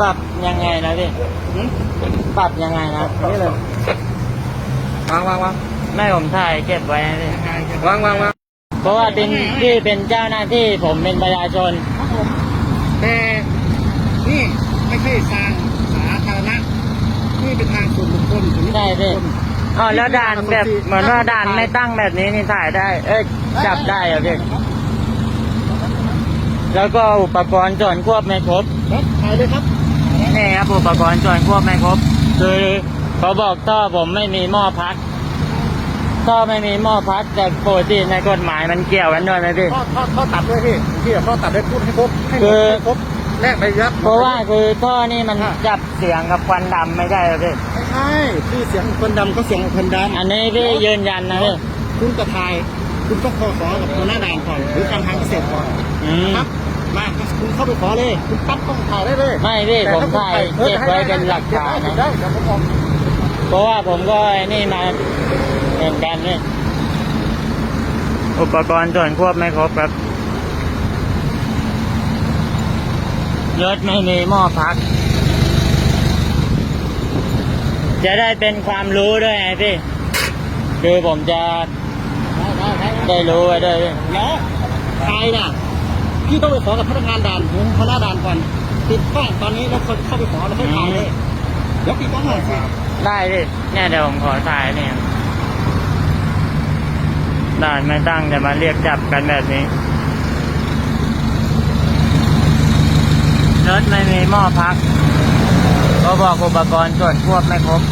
ปรับยังไงนะพี่หืมปรับยังไงนะนี่เลยวางวางวางไม่ผมถ่ายเก็บไว้นะพี่วางวางวางเพราะว่าเป็นพี่เป็นเจ้าหน้าที่ผมเป็นประชาชน ครับผมแต่นี่ไม่ใช่ทางสาธารณะนี่เป็นทางส่วนบุคคลส่วนนิติใช่พี่บุคคล อ๋อแล้วด่านแบบเหมือนว่าด่านไม่ตั้งแบบนี้นี่ถ่ายได้ เอ้ยจับได้เหรอพี่แล้วก็อุปกรณ์ส่วนควบไม่ครบ ครับถ่ายเลยครับ นี่ครับอุปกรณ์ส่วนควบไม่ครบ คือเขาบอกท่อผมไม่มีหม้อพักท่อไม่มีหม้อพักแต่ปกติในกฎหมายมันเกี่ยวกันด้วยไหมพี่ทอดทอดทอดตัดด้วยพี่พี่ทอดตัดได้พูดให้ครบให้หมคืดอให้ครบแลกใบยับเพราะว่าคือท่อนี่มันจับเสียงกับควันดำไม่ได้เหรอพี่ไม่ใช่พี่เสียงคนดำก็เสียงคนดำอันนี้พี่ยืนยันนะพี่คุณกระทายคุณต้องขอขอกับหัวหน้าด่านก่อนหรือการทางเกษตรก่อนอืมครับ มาคุณเข้าไปขอเลย คุณปั๊บต้องถ่ายได้เลยไม่พี่แต่ผมถ้ถ่ายเก็บไว้เป็นหลักฐานเก็บนะได้เดี๋ยวผมออกเพราะว่าผมก็ไอ้นี่มาเหมือนกันนี่อุปกรณ์ส่วนควบไม่ครบครับรถไม่มีหม้อพัก จะได้เป็นความรู้ด้วยไงพี่คือผมจะได้รู้ไว้ด้วยพี่ เดี๋ยวถ่ายน่ะ พี่ต้องไปขอกับพนักงานด่านหรือหัวหน้าด่านก่อนติดกล้องตอนนี้แล้วคนเข้าไปขอแล้วค่อยถ่ายเลยเดี๋ยวติดกล้องหน่อยสิได้พี่เนี่ยเดี๋ยวผมขอถ่ายเนี่ยด่านไม่ตั้งจะมาเรียกจับกันแบบนี้รถไม่มีหม้อพักเขาบอกอุปกรณ์ส่วนควบไม่ครบ